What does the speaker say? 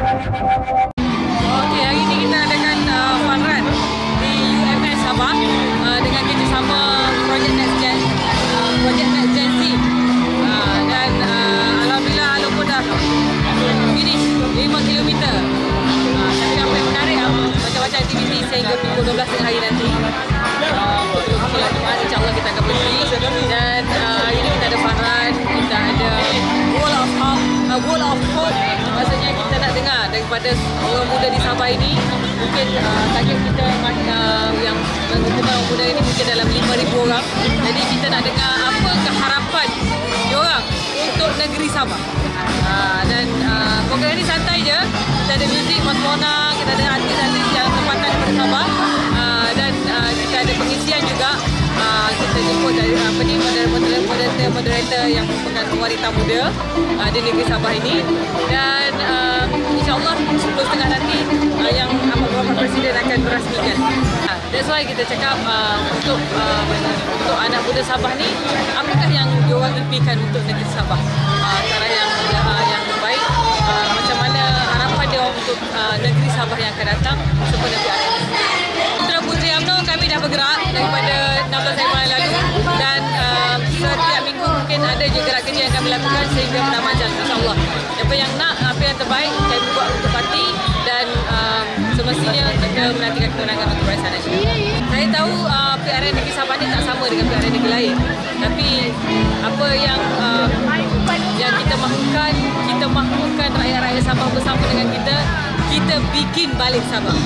Okey, hari ini kita adakan uh, fun run di UMS Sabah uh, dengan kerjasama Next Gen, uh, dan Alhamdulillah finish 5 km. Uh, tapi apa yang menarik macam-macam aktiviti sehingga pukul 12 tengah hari nanti. Uh, Solat Jumaat insyaAllah kita akan pergi daripada orang muda di Sabah ini mungkin uh, target kita uh, yang mengumpulkan orang muda ini mungkin dalam 5,000 orang. Jadi kita nak dengar apa keharapan diorang untuk negeri Sabah. Uh, dan uh, program ini santai je. Kita ada muzik Mas Mona kita ada artis-artis yang tempatan daripada Sabah. Uh, dan uh, kita ada pengisian juga. Uh, kita jemput dari apa ni moderator moderator moderator yang merupakan wanita muda uh, di negeri Sabah ini. Dan uh, insyaallah 10.30 nanti uh, yang amat berhormat presiden akan merasmikan. Uh, that's why kita cakap uh, untuk uh, untuk anak muda Sabah ni apakah yang diorang impikan untuk negeri Sabah? Uh, cara yang uh, yang baik uh, macam mana harapan dia untuk uh, negeri Sabah yang akan datang supaya PRN. Putra Puteri UMNO kami dah bergerak daripada 16 Februari lalu dan uh, setiap minggu mungkin ada je gerak kerja yang kami lakukan sehingga menamajan insyaAllah. Apa yang nak, apa yang terbaik semestinya kita menantikan kemenangan untuk Barisan Nasional. Saya tahu uh, PRN negeri Sabah ni tak sama dengan PRN negeri lain. Tapi apa yang uh, yang kita mahukan, kita mahukan rakyat-rakyat Sabah bersama dengan kita, kita bikin balik Sabah.